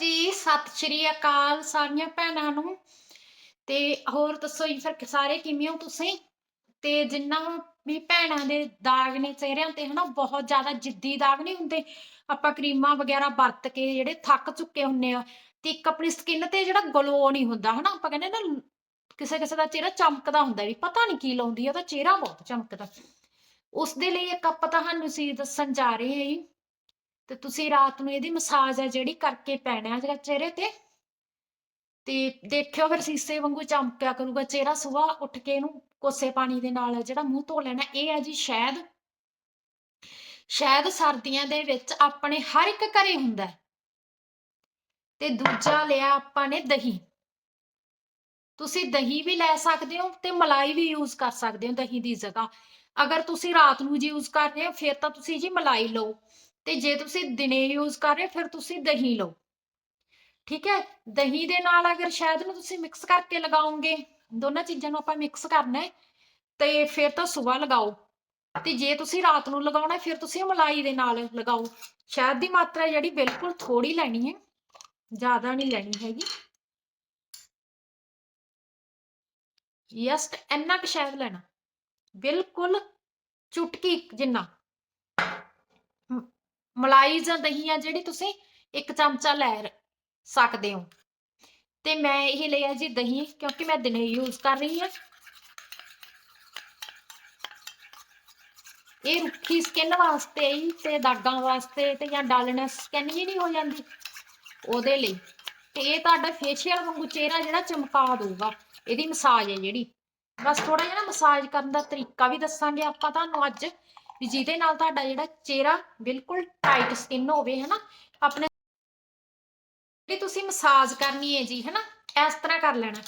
ਜੀ, ਸਤਿ ਸ਼੍ਰੀ ਅਕਾਲ ਸਾਰੀਆਂ ਭੈਣਾਂ ਨੂੰ। ਤੇ ਹੋਰ ਦੱਸੋ ਜੀ, ਫਿਰ ਸਾਰੇ ਕਿਵੇਂ ਹੋ ਤੁਸੀਂ? ਤੇ ਜਿੰਨਾ ਵੀ ਭੈਣਾਂ ਦੇ ਦਾਗ ਨੇ ਚਿਹਰਿਆਂ ਤੇ, ਹਨਾ, ਬਹੁਤ ਜ਼ਿਆਦਾ ਜਿੱਦੀ ਦਾਗ ਨਹੀਂ ਹੁੰਦੇ? ਆਪਾਂ ਕਰੀਮਾਂ ਵਗੈਰਾ ਵਰਤ ਕੇ ਜਿਹੜੇ ਥੱਕ ਚੁੱਕੇ ਹੁੰਨੇ ਆ, ਤੇ ਇੱਕ ਆਪਣੀ ਸਕਿਨ ਤੇ ਜਿਹੜਾ ਗਲੋ ਨਹੀਂ ਹੁੰਦਾ, ਹਨਾ, ਆਪਾਂ ਕਹਿੰਦੇ ਨਾ, ਕਿਸੇ ਕਿਸੇ ਦਾ ਚਿਹਰਾ ਚਮਕਦਾ ਹੁੰਦਾ ਵੀ, ਪਤਾ ਨਹੀਂ ਕੀ ਲਾਉਂਦੀ ਆ, ਉਹਦਾ ਚਿਹਰਾ ਬਹੁਤ ਚਮਕਦਾ। ਉਸ ਦੇ ਲਈ ਇੱਕ ਆਪਾਂ ਤੁਹਾਨੂੰ ਸੀ ਦੱਸਣ ਜਾ ਰਹੇ ਹਾਂ ਜੀ। ਤੇ ਤੁਸੀਂ ਰਾਤ ਨੂੰ ਇਹਦੀ ਮਸਾਜ ਹੈ ਜਿਹੜੀ ਕਰਕੇ ਪੈਣਾ ਹੈ ਚਿਹਰੇ ਤੇ। ਤੇ ਦੇਖਿਓ ਫਿਰ ਸੀਸੇ ਵਾਂਗੂ ਚਮਕਿਆ ਕਰੂਗਾ ਚਿਹਰਾ ਸਵੇਰ ਉੱਠ ਕੇ ਇਹਨੂੰ ਕੋਸੇ ਪਾਣੀ ਦੇ ਨਾਲ ਜਿਹੜਾ ਮੂੰਹ ਧੋ ਲੈਣਾ, ਇਹ ਹੈ ਜੀ ਸ਼ਹਿਦ। ਸ਼ਹਿਦ ਸਰਦੀਆਂ ਦੇ ਵਿੱਚ ਆਪਣੇ ਹਰ ਇੱਕ ਘਰੇ ਹੁੰਦਾ ਤੇ ਦੂਜਾ ਲਿਆ ਆਪਾਂ ਨੇ ਦਹੀਂ। ਤੁਸੀਂ ਦਹੀਂ ਵੀ ਲੈ ਸਕਦੇ ਹੋ ਤੇ ਮਲਾਈ ਵੀ ਯੂਜ਼ ਕਰ ਸਕਦੇ ਹੋ ਦਹੀਂ ਦੀ ਜਗ੍ਹਾ। ਅਗਰ ਤੁਸੀਂ ਰਾਤ ਨੂੰ ਯੂਜ਼ ਕਰ ਰਹੇ ਹੋ, ਫਿਰ ਤਾਂ ਤੁਸੀਂ ਜੀ ਮਲਾਈ ਲਓ। ਤੇ ਜੇ ਤੁਸੀਂ ਦਿਨੇ ਯੂਜ਼ ਕਰ ਰਹੇ ਹੋ, ਫਿਰ ਤੁਸੀਂ ਦਹੀਂ ਲਓ। ਠੀਕ ਹੈ? ਦਹੀਂ ਦੇ ਨਾਲ ਅਗਰ ਸ਼ਹਿਦ ਨੂੰ ਤੁਸੀਂ ਮਿਕਸ ਕਰਕੇ ਲਗਾਓਗੇ, ਦੋਨਾਂ ਚੀਜ਼ਾਂ ਨੂੰ ਆਪਾਂ ਮਿਕਸ ਕਰਨਾ ਹੈ, ਤੇ ਫਿਰ ਤਾਂ ਸਵੇਰ ਲਗਾਓ। ਤੇ ਜੇ ਤੁਸੀਂ ਰਾਤ ਨੂੰ ਲਗਾਉਣਾ ਫਿਰ ਤੁਸੀਂ ਮਲਾਈ ਦੇ ਨਾਲ ਲਗਾਓ। ਸ਼ਹਿਦ ਦੀ ਮਾਤਰਾ ਜਿਹੜੀ ਬਿਲਕੁਲ ਥੋੜੀ ਲੈਣੀ ਹੈ, ਜ਼ਿਆਦਾ ਨਹੀਂ ਲੈਣੀ ਹੈਗੀ। ਜਸਟ ਇੰਨਾ ਕੁ ਸ਼ਹਿਦ ਲੈਣਾ। ਬਿਲਕੁਲ ਚੁਟਕੀ ਜਿੰਨਾ। ਮਲਾਈ ਜਾਂ ਦਹੀਂ ਆ ਜਿਹੜੀ ਤੁਸੀਂ ਇੱਕ ਚਮਚਾ ਲੈ ਸਕਦੇ ਹੋ। ਤੇ ਮੈਂ ਇਹ ਲਿਆ ਜੀ ਦਹੀਂ, ਕਿਉਂਕਿ ਮੈਂ ਦਿਨੇ ਯੂਜ਼ ਕਰ ਰਹੀ ਹਾਂ। ਇਹ ਰੁੱਖੀ ਸਕਿਨ ਵਾਸਤੇ ਹੀ ਤੇ ਦਾਗਾਂ ਵਾਸਤੇ ਤੇ ਜਾਂ ਡਲਨੈਸ ਸਕਿਨ ਜੀ ਨਹੀਂ ਹੋ ਜਾਂਦੀ। ਉਹਦੇ ਲਈ। ਤੇ ਇਹ ਤੁਹਾਡਾ ਫੇਸ਼ੀਅਲ ਵਾਂਗੂ ਚਿਹਰਾ ਜਿਹੜਾ ਚਮਕਾ ਦਊਗਾ, ਇਹਦੀ ਮਸਾਜ ਹੈ ਜਿਹੜੀ। ਬਸ ਥੋੜਾ ਜਿਹਾ ਨਾ ਮਸਾਜ ਕਰਨ ਦਾ ਤਰੀਕਾ ਵੀ ਦੱਸਾਂਗੇ ਆਪਾਂ ਤੁਹਾਨੂੰ ਅੱਜ। ਵੀ ਜਿਹਦੇ ਨਾਲ ਤੁਹਾਡਾ ਜਿਹੜਾ ਚਿਹਰਾ ਬਿਲਕੁਲ ਟਾਈਟ ਸਕਿਨ ਹੋਵੇ, ਹਨਾ, ਆਪਣੇ ਜਿਹੜੀ ਤੁਸੀਂ ਮਸਾਜ ਕਰਨੀ ਹੈ ਜੀ, ਹਨਾ, ਇਸ ਤਰ੍ਹਾਂ ਕਰ ਲੈਣਾ।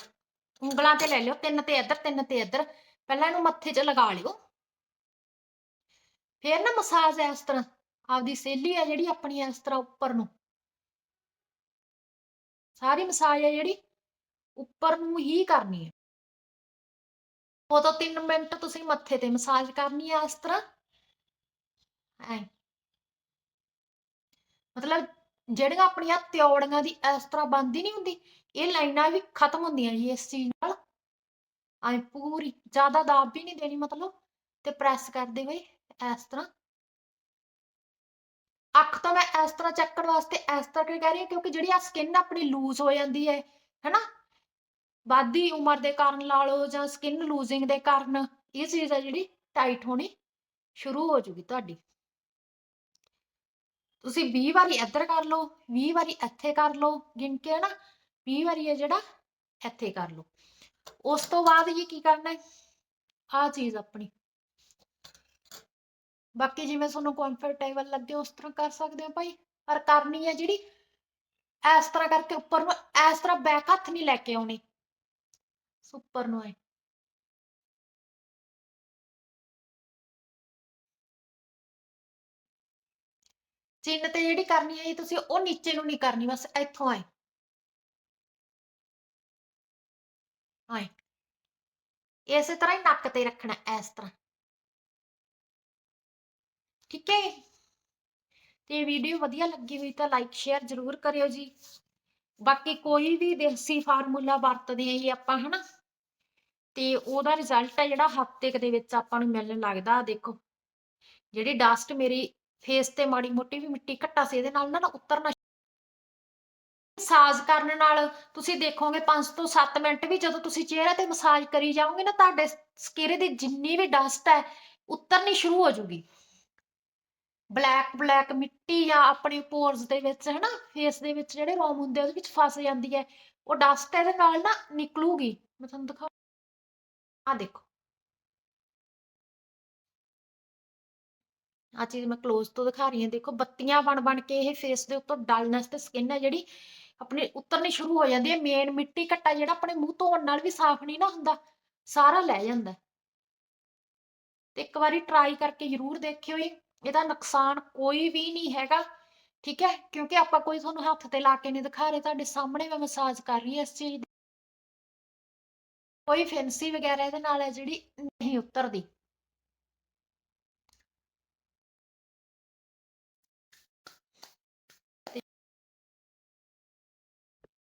ਉਂਗਲਾਂ ਤੇ ਲੈ ਲਿਓ, ਤਿੰਨ ਤੇ ਇੱਧਰ, ਤਿੰਨ ਤੇ ਇੱਧਰ, ਪਹਿਲਾਂ ਇਹਨੂੰ ਮੱਥੇ 'ਚ ਲਗਾ ਲਿਓ। ਫਿਰ ਨਾ ਮਸਾਜ ਇਸ ਤਰ੍ਹਾਂ, ਆਪਦੀ ਸੇਲੀ ਆ ਜਿਹੜੀ ਆਪਣੀ ਇਸ ਤਰ੍ਹਾਂ ਉੱਪਰ ਨੂੰ। ਸਾਰੀ ਮਸਾਜ ਹੈ ਜਿਹੜੀ ਉੱਪਰ ਨੂੰ ਹੀ ਕਰਨੀ ਹੈ। ਉਦੋਂ 3 ਮਿੰਟ ਤੁਸੀਂ ਮੱਥੇ ਤੇ ਮਸਾਜ ਕਰਨੀ ਹੈ ਇਸ ਤਰ੍ਹਾਂ। ਐ। ਮਤਲਬ ਜਿਹੜੀਆਂ ਆਪਣੀਆਂ ਤਿਉੜੀਆਂ ਦੀ ਇਸ ਤਰ੍ਹਾਂ ਬੰਦੀ ਨਹੀਂ ਹੁੰਦੀ, ਇਹ ਲਾਈਨਾਂ ਵੀ ਖਤਮ ਹੁੰਦੀਆਂ ਜੀ ਇਸ ਚੀਜ਼ ਨਾਲ। ਐ ਪੂਰੀ, ਜ਼ਿਆਦਾ ਦਾਬ ਵੀ ਨਹੀਂ ਦੇਣੀ ਮਤਲਬ, ਤੇ ਪ੍ਰੈਸ ਕਰਦੇ ਹੋਏ ਇਸ ਤਰ੍ਹਾਂ। ਅੱਖ ਤਾਂ ਮੈਂ ਇਸ ਤਰ੍ਹਾਂ ਚੱਕਣ ਵਾਸਤੇ ਇਸ ਤਰ੍ਹਾਂ ਕਿਉਂ ਕਹਿ ਰਹੀ ਹਾਂ? ਕਿਉਂਕਿ ਜਿਹੜੀ ਆ ਸਕਿਨ ਆਪਣੀ ਲੂਜ਼ ਹੋ ਜਾਂਦੀ ਹੈ, ਹੈਨਾ? ਵਾਧੀ ਉਮਰ ਦੇ ਕਾਰਨ ਲਾ ਲਓ ਜਾਂ ਸਕਿਨ ਲੂਜ਼ਿੰਗ ਦੇ ਕਾਰਨ, ਇਹ ਚੀਜ਼ ਆ ਜਿਹੜੀ ਟਾਈਟ ਹੋਣੀ ਸ਼ੁਰੂ ਹੋ ਜੂਗੀ ਤੁਹਾਡੀ। ਤੁਸੀਂ 20 ਵਾਰੀ ਇੱਧਰ ਕਰ ਲਓ 20 ਵਾਰੀ ਇੱਥੇ ਕਰ ਲਓ, ਗਿਣ ਕੇ ਨਾ 20 ਵਾਰੀ ਹੈ ਜਿਹੜਾ ਇੱਥੇ ਕਰ ਲਓ। ਉਸ ਤੋਂ ਬਾਅਦ ਇਹ ਕੀ ਕਰਨਾ ਹੈ? ਆ ਚੀਜ਼ ਆਪਣੀ। ਬਾਕੀ ਜਿਵੇਂ ਤੁਹਾਨੂੰ ਕੰਫਰਟੇਬਲ ਲੱਗੇ, ਉਸ ਤਰ੍ਹਾਂ ਕਰ ਸਕਦੇ ਹੋ ਭਾਈ। ਪਰ ਕਰਨੀ ਹੈ ਜਿਹੜੀ ਇਸ ਤਰ੍ਹਾਂ ਕਰਕੇ ਉੱਪਰ ਨੂੰ, ਇਸ ਤਰ੍ਹਾਂ ਬੈਕ ਹੱਥ ਨਹੀਂ ਲੈ ਕੇ ਆਉਣੀ। ਉੱਪਰ ਨੂੰ ਹੈ ਚਿੰਨ ਤੇ ਜਿਹੜੀ ਕਰਨੀ ਹੈ ਜੀ ਤੁਸੀਂ ਉਹ ਨੀਚੇ ਨੂੰ ਨਹੀਂ ਕਰਨੀ, ਬਸ ਇੱਥੋਂ ਆਏ। ਆਏ। ਇਸੇ ਤਰ੍ਹਾਂ ਹੀ ਨੱਕ ਤੇ ਰੱਖਣਾ, ਇਸ ਤਰ੍ਹਾਂ। ਠੀਕ ਹੈ ਤੇ ਵੀਡੀਓ ਵਧੀਆ ਲੱਗੀ ਹੋਈ ਤਾਂ ਲਾਈਕ, ਸ਼ੇਅਰ ਜ਼ਰੂਰ ਕਰਿਓ ਜੀ। ਬਾਕੀ ਕੋਈ ਵੀ ਦੇਸੀ ਫਾਰਮੂਲਾ ਵਰਤਦੇ ਆ ਜੀ ਆਪਾਂ, ਹਨਾ? ਤੇ ਉਹਦਾ ਰਿਜ਼ਲਟ ਹੈ ਜਿਹੜਾ ਹਫ਼ਤੇ ਦੇ ਵਿੱਚ ਆਪਾਂ ਨੂੰ ਮਿਲਣ ਲੱਗਦਾ ਦੇਖੋ। ਜਿਹੜੀ ਡਸਟ ਮੇਰੀ ਫੇਸ ਤੇ ਮਾੜੀ ਮੋਟੀ ਵੀ ਮਿੱਟੀ ਘੱਟਾ ਸੀ, ਇਹਦੇ ਨਾਲ ਨਾ ਉਤਰਨਾ ਮਸਾਜ ਕਰਨ ਨਾਲ ਤੁਸੀਂ ਦੇਖੋਗੇ 5 ਤੋਂ 7 ਮਿੰਟ ਵੀ ਜਦੋਂ ਤੁਸੀਂ ਚਿਹਰੇ ਤੇ ਮਸਾਜ ਕਰੀ ਜਾਓਗੇ ਨਾ ਤੁਹਾਡੇ ਸਕਿਨ ਦੀ ਜਿੰਨੀ ਵੀ ਡਸਟ ਹੈ, ਉਤਰਨੀ ਸ਼ੁਰੂ ਹੋ ਜੂਗੀ। ਬਲੈਕ ਬਲੈਕ ਮਿੱਟੀ ਜਾਂ ਆਪਣੇ ਪੋਰਸ ਦੇ ਵਿੱਚ, ਹਨਾ? ਫੇਸ ਦੇ ਵਿੱਚ ਜਿਹੜੇ ਰੋਮ ਹੁੰਦੇ ਆ, ਉਹਦੇ ਵਿੱਚ ਫਸ ਜਾਂਦੀ ਹੈ। ਉਹ ਡਸਟ ਇਹਦੇ ਨਾਲ ਨਾ ਨਿਕਲੂਗੀ। ਮੈਂ ਤੁਹਾਨੂੰ ਦਿਖਾ ਆ ਦੇਖੋ। ਆ ਚੀਜ਼ ਮੈਂ ক্লোਜ਼ ਤੋਂ ਦਿਖਾ ਰਹੀ ਹਾਂ, ਦੇਖੋ ਬੱਤੀਆਂ ਬਣ ਬਣ ਕੇ ਇਹ ਫੇਸ ਦੇ ਉੱਤੋਂ ਡਲਨੈਸ ਤੇ ਸਕਿਨ ਹੈ ਜਿਹੜੀ ਆਪਣੇ ਉਤਰਨੀ ਸ਼ੁਰੂ ਹੋ ਜਾਂਦੀ ਹੈ ਮੇਨ ਮਿੱਟੀ ਘੱਟਾ ਜਿਹੜਾ ਆਪਣੇ ਮੂੰਹ ਧੋਣ ਨਾਲ ਵੀ ਸਾਫ਼ ਨਹੀਂ ਨਾ ਹੁੰਦਾ, ਸਾਰਾ ਲੈ ਜਾਂਦਾ ਤੇ ਇੱਕ ਵਾਰੀ ਟਰਾਈ ਕਰਕੇ ਜ਼ਰੂਰ ਦੇਖਿਓ ਜੀ, ਇਹਦਾ ਨੁਕਸਾਨ ਕੋਈ ਵੀ ਨਹੀਂ ਹੈਗਾ, ਠੀਕ ਹੈ? ਕਿਉਂਕਿ ਆਪਾਂ ਕੋਈ ਤੁਹਾਨੂੰ ਹੱਥ ਤੇ ਲਾ ਕੇ ਨਹੀਂ ਦਿਖਾ ਰਹੇ, ਤੁਹਾਡੇ ਸਾਹਮਣੇ ਮੈਂ ਮਸਾਜ ਕਰ ਰਹੀ ਹਾਂ ਇਸ ਚੀਜ਼ ਦੀ। ਕੋਈ ਫੈਂਸੀ ਵਗੈਰਾ ਇਹਦੇ ਨਾਲ ਹੈ ਜਿਹੜੀ ਨਹੀਂ ਉਤਰਦੀ।